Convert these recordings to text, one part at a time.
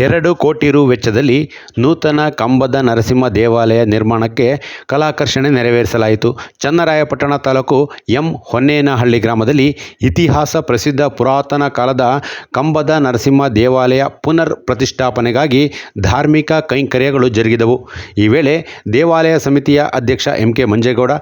ಎರಡು ಕೋಟಿ ರು ವೆಚ್ಚದಲ್ಲಿ ನೂತನ ಕಂಬದ ನರಸಿಂಹ ದೇವಾಲಯ ನಿರ್ಮಾಣಕ್ಕೆ ಕಲಾಕರ್ಷಣೆ ನೆರವೇರಿಸಲಾಯಿತು. ಚನ್ನರಾಯಪಟ್ಟಣ ತಾಲೂಕು ಎಂ ಹೊನ್ನೇನಹಳ್ಳಿ ಗ್ರಾಮದಲ್ಲಿ ಇತಿಹಾಸ ಪ್ರಸಿದ್ಧ ಪುರಾತನ ಕಾಲದ ಕಂಬದ ನರಸಿಂಹ ದೇವಾಲಯ ಪುನರ್ ಪ್ರತಿಷ್ಠಾಪನೆಗಾಗಿ ಧಾರ್ಮಿಕ ಕೈಂಕರ್ಯಗಳು ಜರುಗಿದವು. ಈ ವೇಳೆ ದೇವಾಲಯ ಸಮಿತಿಯ ಅಧ್ಯಕ್ಷ ಎಂ ಕೆ ಮಂಜೇಗೌಡ,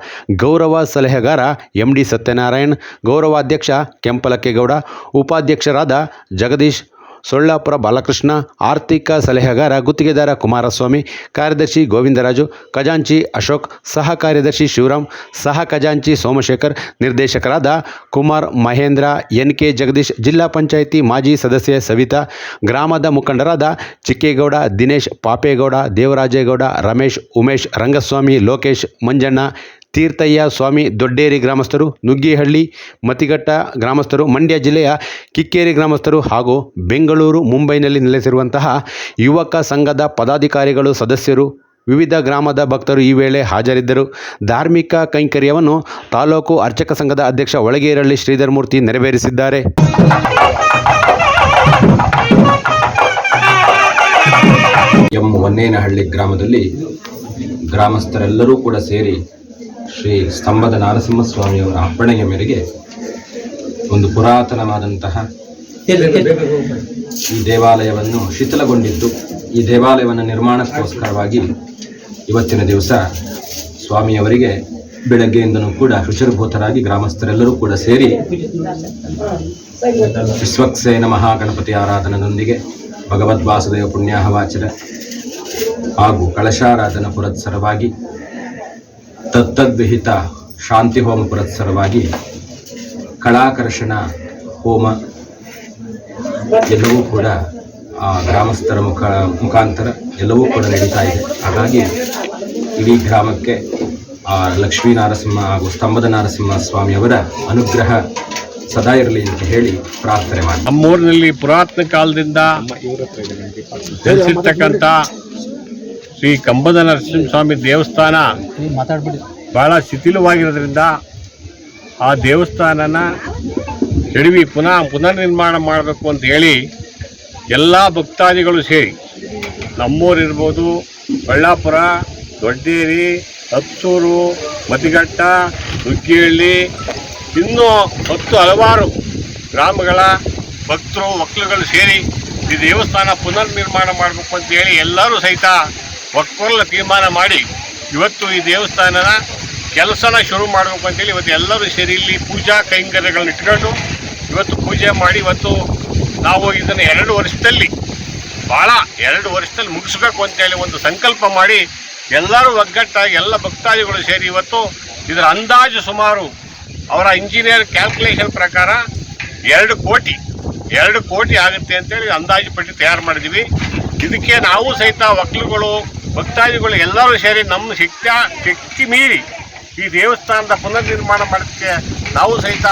ಗೌರವ ಸಲಹೆಗಾರ ಎಂ ಡಿ ಸತ್ಯನಾರಾಯಣ್, ಗೌರವಾಧ್ಯಕ್ಷ ಕೆಂಪಲಕ್ಕೇಗೌಡ, ಉಪಾಧ್ಯಕ್ಷರಾದ ಜಗದೀಶ್ ಸೊಳ್ಳಾಪುರ ಬಾಲಕೃಷ್ಣ, ಆರ್ಥಿಕ ಸಲಹೆಗಾರ, ಗುತ್ತಿಗೆದಾರ ಕುಮಾರಸ್ವಾಮಿ, ಕಾರ್ಯದರ್ಶಿ ಗೋವಿಂದರಾಜು, ಖಜಾಂಚಿ ಅಶೋಕ್, ಸಹ ಕಾರ್ಯದರ್ಶಿ ಶಿವರಾಮ್, ಸಹ ಖಜಾಂಚಿ ಸೋಮಶೇಖರ್, ನಿರ್ದೇಶಕರಾದ ಕುಮಾರ್ ಮಹೇಂದ್ರ, ಎನ್ ಕೆ ಜಗದೀಶ್, ಜಿಲ್ಲಾ ಪಂಚಾಯಿತಿ ಮಾಜಿ ಸದಸ್ಯೆ ಸವಿತಾ, ಗ್ರಾಮದ ಮುಖಂಡರಾದ ಚಿಕ್ಕೇಗೌಡ, ದಿನೇಶ್ ಪಾಪೇಗೌಡ, ದೇವರಾಜೇಗೌಡ, ರಮೇಶ್, ಉಮೇಶ್, ರಂಗಸ್ವಾಮಿ, ಲೋಕೇಶ್, ಮಂಜಣ್ಣ ತೀರ್ಥಯ್ಯ ಸ್ವಾಮಿ ದೊಡ್ಡೇರಿ ಗ್ರಾಮಸ್ಥರು, ನುಗ್ಗಿಹಳ್ಳಿ ಮತಿಘಟ್ಟ ಗ್ರಾಮಸ್ಥರು, ಮಂಡ್ಯ ಜಿಲ್ಲೆಯ ಕಿಕ್ಕೇರಿ ಗ್ರಾಮಸ್ಥರು ಹಾಗೂ ಬೆಂಗಳೂರು, ಮುಂಬೈನಲ್ಲಿ ನೆಲೆಸಿರುವಂತಹ ಯುವಕ ಸಂಘದ ಪದಾಧಿಕಾರಿಗಳು, ಸದಸ್ಯರು, ವಿವಿಧ ಗ್ರಾಮದ ಭಕ್ತರು ಈ ವೇಳೆ ಹಾಜರಿದ್ದರು. ಧಾರ್ಮಿಕ ಕೈಂಕರ್ಯವನ್ನು ತಾಲೂಕು ಅರ್ಚಕ ಸಂಘದ ಅಧ್ಯಕ್ಷ ಒಳಗೇರಳ್ಳಿ ಶ್ರೀಧರಮೂರ್ತಿ ನೆರವೇರಿಸಿದ್ದಾರೆ. ಎಂ ಹೊನ್ನೇನಹಳ್ಳಿ ಗ್ರಾಮದಲ್ಲಿ ಗ್ರಾಮಸ್ಥರೆಲ್ಲರೂ ಕೂಡ ಸೇರಿ ಶ್ರೀ ಸ್ತಂಭದ ನಾರಸಿಂಹಸ್ವಾಮಿಯವರ ಅಪ್ಪಣೆಯ ಮೇರೆಗೆ ಒಂದು ಪುರಾತನವಾದಂತಹ ಈ ದೇವಾಲಯವನ್ನು ಶಿಥಿಲಗೊಂಡಿದ್ದು, ಈ ದೇವಾಲಯವನ್ನು ನಿರ್ಮಾಣಕ್ಕೋಸ್ಕರವಾಗಿ ಇವತ್ತಿನ ದಿವಸ ಸ್ವಾಮಿಯವರಿಗೆ ಬೆಳಗ್ಗೆಯಿಂದನೂ ಕೂಡ ಶುಚಿರ್ಭೂತರಾಗಿ ಗ್ರಾಮಸ್ಥರೆಲ್ಲರೂ ಕೂಡ ಸೇರಿ ವಿಶ್ವಕ್ಸೇನ ಮಹಾಗಣಪತಿ ಆರಾಧನದೊಂದಿಗೆ ಭಗವದ್ವಾಸುದೇವ ಪುಣ್ಯಾಹವಾಚರ ಹಾಗೂ ಕಳಶಾರಾಧನ ಪುರತ್ಸರವಾಗಿ ತತ್ತದ್ವಿಹಿತ ಶಾಂತಿ ಹೋಮ ಪುರಸ್ಸರವಾಗಿ ಕಳಾಕರ್ಷಣ ಹೋಮ ಎಲ್ಲವೂ ಕೂಡ ಆ ಗ್ರಾಮಸ್ಥರ ಮುಖ ಮುಖಾಂತರ ಎಲ್ಲವೂ ಕೂಡ ನಡೀತಾ ಇದೆ. ಹಾಗಾಗಿ ಇಡೀ ಗ್ರಾಮಕ್ಕೆ ಆ ಲಕ್ಷ್ಮೀ ನರಸಿಂಹ ಹಾಗೂ ಸ್ತಂಭದ ನಾರಸಿಂಹ ಸ್ವಾಮಿಯವರ ಅನುಗ್ರಹ ಸದಾ ಇರಲಿ ಅಂತ ಹೇಳಿ ಪ್ರಾರ್ಥನೆ ಮಾಡಿ. ನಮ್ಮೂರಿನಲ್ಲಿ ಪುರಾತನ ಕಾಲದಿಂದ ನೆಲೆಸಿರ್ತಕ್ಕಂಥ ಶ್ರೀ ಕಂಬದ ನರಸಿಂಹಸ್ವಾಮಿ ದೇವಸ್ಥಾನ ಬಹಳ ಶಿಥಿಲವಾಗಿರೋದ್ರಿಂದ ಆ ದೇವಸ್ಥಾನನ ಕೆಡವಿ ಪುನಃ ಪುನರ್ನಿರ್ಮಾಣ ಮಾಡಬೇಕು ಅಂತ ಹೇಳಿ ಎಲ್ಲ ಭಕ್ತಾದಿಗಳು ಸೇರಿ ನಮ್ಮೂರಿರ್ಬೋದು ಬಳ್ಳಾಪುರ ದೊಡ್ಡೇರಿ ಹತ್ತೂರು ಮತಿಘಟ್ಟ ನುಗ್ಗಿಹಳ್ಳಿ ಇನ್ನೂ ಹತ್ತು ಹಲವಾರು ಗ್ರಾಮಗಳ ಭಕ್ತರು ಒಕ್ಕಲುಗಳು ಸೇರಿ ಈ ದೇವಸ್ಥಾನ ಪುನರ್ನಿರ್ಮಾಣ ಮಾಡಬೇಕು ಅಂತ ಹೇಳಿ ಎಲ್ಲರೂ ಸಹಿತ ಒಕ್ಕಲ ತೀರ್ಮಾನ ಮಾಡಿ ಇವತ್ತು ಈ ದೇವಸ್ಥಾನನ ಕೆಲಸನ ಶುರು ಮಾಡಬೇಕು ಅಂತೇಳಿ ಇವತ್ತು ಎಲ್ಲರೂ ಸೇರಿ ಇಲ್ಲಿ ಪೂಜಾ ಕೈಂಕರ್ಯಗಳನ್ನ ಇಟ್ಕೊಂಡು ಇವತ್ತು ಪೂಜೆ ಮಾಡಿ ಇವತ್ತು ನಾವು ಇದನ್ನು ಎರಡು ವರ್ಷದಲ್ಲಿ ಭಾಳ ಎರಡು ವರ್ಷದಲ್ಲಿ ಮುಗಿಸ್ಬೇಕು ಅಂತೇಳಿ ಒಂದು ಸಂಕಲ್ಪ ಮಾಡಿ ಎಲ್ಲರೂ ಒಗ್ಗಟ್ಟಾಗಿ ಎಲ್ಲ ಭಕ್ತಾದಿಗಳು ಸೇರಿ ಇವತ್ತು ಇದರ ಅಂದಾಜು ಸುಮಾರು ಅವರ ಇಂಜಿನಿಯರ್ ಕ್ಯಾಲ್ಕುಲೇಷನ್ ಪ್ರಕಾರ ಎರಡು ಕೋಟಿ ಎರಡು ಕೋಟಿ ಆಗುತ್ತೆ ಅಂತೇಳಿ ಅಂದಾಜು ಪಟ್ಟಿ ತಯಾರು ಮಾಡಿದ್ವಿ ಇದಕ್ಕೆ ನಾವು ಸಹಿತ ಒಕ್ಕಲುಗಳು ಭಕ್ತಾದಿಗಳು ಎಲ್ಲರೂ ಸೇರಿ ನಮ್ಮ ಶಕ್ತಿ ಶಕ್ತಿ ಮೀರಿ ಈ ದೇವಸ್ಥಾನದ ಪುನರ್ನಿರ್ಮಾಣ ಮಾಡೋದಕ್ಕೆ ನಾವು ಸಹಿತ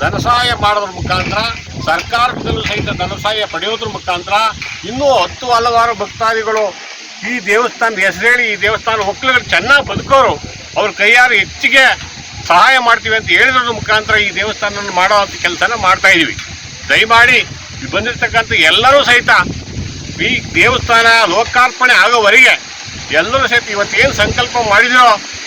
ಧನಸಹಾಯ ಮಾಡೋದ್ರ ಮುಖಾಂತರ ಸರ್ಕಾರದಲ್ಲೂ ಸಹಿತ ಧನಸಹಾಯ ಪಡೆಯೋದ್ರ ಮುಖಾಂತರ ಇನ್ನೂ ಹತ್ತು ಹಲವಾರು ಭಕ್ತಾದಿಗಳು ಈ ದೇವಸ್ಥಾನದ ಹೆಸರೇಳಿ, ಈ ದೇವಸ್ಥಾನ ಒಕ್ಕಲಿಗರು ಚೆನ್ನಾಗಿ ಬದುಕೋರು, ಅವ್ರ ಕೈಯಾರು ಹೆಚ್ಚಿಗೆ ಸಹಾಯ ಮಾಡ್ತೀವಿ ಅಂತ ಹೇಳಿದ್ರ ಮುಖಾಂತರ ಈ ದೇವಸ್ಥಾನವನ್ನು ಮಾಡೋ ಕೆಲಸನ ಮಾಡ್ತಾ ಇದ್ದೀವಿ ದಯಮಾಡಿ ಬಂದಿರ್ತಕ್ಕಂಥ ಎಲ್ಲರೂ ಸಹಿತ ಈ ದೇವಸ್ಥಾನ ಲೋಕಾರ್ಪಣೆ ಆಗೋವರೆಗೆ ಎಲ್ಲರೂ ಸಹಿತ ಇವತ್ತೇನು ಸಂಕಲ್ಪ ಮಾಡಿದ್ರೋ,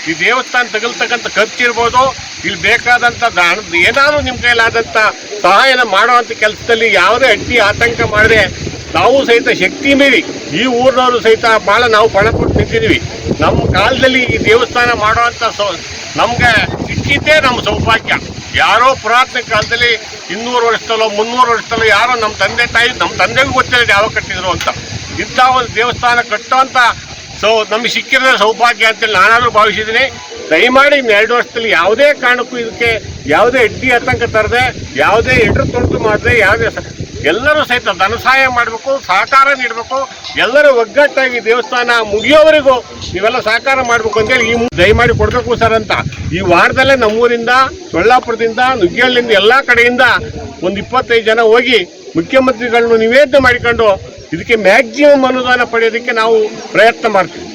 ಈ ದೇವಸ್ಥಾನ ತಗಲ್ತಕ್ಕಂಥ ಖರ್ಚಿರ್ಬೋದು ಇಲ್ಲಿ ಬೇಕಾದಂಥ ದಾನ, ಏನಾದರೂ ನಿಮ್ಮ ಕೈಲಾದಂಥ ಸಹಾಯನ ಮಾಡುವಂಥ ಕೆಲಸದಲ್ಲಿ ಯಾವುದೇ ಅಡ್ಡಿ ಆತಂಕ ಮಾಡದೆ ನಾವು ಸಹಿತ ಶಕ್ತಿ ಮೀರಿ, ಈ ಊರಿನವರು ಸಹಿತ ಭಾಳ ನಾವು ಪಣ ಕೊಟ್ಟು ನಿಂತಿದ್ದೀವಿ. ನಮ್ಮ ಕಾಲದಲ್ಲಿ ಈ ದೇವಸ್ಥಾನ ಮಾಡುವಂಥ ಸೌ ನಮಗೆ ಸಿಕ್ಕಿದ್ದೇ ನಮ್ಮ ಸೌಭಾಗ್ಯ. ಯಾರೋ ಪುರಾತನ ಕಾಲದಲ್ಲಿ ಇನ್ನೂರು ವರ್ಷದಲ್ಲೋ, ಮುನ್ನೂರು ವರ್ಷದಲ್ಲೋ ಯಾರೋ ನಮ್ಮ ತಂದೆ ತಾಯಿ, ನಮ್ಮ ತಂದೆಗೂ ಗೊತ್ತಿಲ್ಲ ಯಾವ ಕಟ್ಟಿದ್ರು ಅಂತ. ಇಂಥ ಒಂದು ದೇವಸ್ಥಾನ ಕಟ್ಟುವಂಥ ಸೊ, ನಮಗೆ ಸಿಕ್ಕಿರೋ ಸೌಭಾಗ್ಯ ಅಂತೇಳಿ ನಾನಾದರೂ ಭಾವಿಸಿದ್ದೀನಿ. ದಯಮಾಡಿ ಇನ್ನು ಎರಡು ವರ್ಷದಲ್ಲಿ ಯಾವುದೇ ಕಾರಣಕ್ಕೂ ಇದಕ್ಕೆ ಯಾವುದೇ ಅಡ್ಡಿ ಆತಂಕ ತರದೆ, ಯಾವುದೇ ಎಡ್ರು ತೊಂಟು ಮಾಡದೆ, ಯಾವುದೇ ಎಲ್ಲರೂ ಸಹಿತ ಧನ ಸಹಾಯ ಮಾಡಬೇಕು, ಸಹಕಾರ ನೀಡಬೇಕು. ಎಲ್ಲರೂ ಒಗ್ಗಟ್ಟಾಗಿ ದೇವಸ್ಥಾನ ಮುಗಿಯೋವರೆಗೂ ನೀವೆಲ್ಲ ಸಹಕಾರ ಮಾಡಬೇಕು ಅಂತೇಳಿ ಈ ದಯಮಾಡಿ ಕೊಡಬೇಕು ಸರ್ ಅಂತ. ಈ ವಾರದಲ್ಲೇ ನಮ್ಮೂರಿಂದ, ಸೊಳ್ಳಾಪುರದಿಂದ ನುಗ್ಗೇಳಿಂದ ಎಲ್ಲ ಕಡೆಯಿಂದ ಒಂದು ಇಪ್ಪತ್ತೈದು ಜನ ಹೋಗಿ ಮುಖ್ಯಮಂತ್ರಿಗಳನ್ನು ನಿವೇದನೆ ಮಾಡಿಕೊಂಡು ಇದಕ್ಕೆ ಮ್ಯಾಕ್ಸಿಮಮ್ ಅನುದಾನ ಪಡೆಯೋದಕ್ಕೆ ನಾವು ಪ್ರಯತ್ನ ಮಾಡ್ತೀವಿ.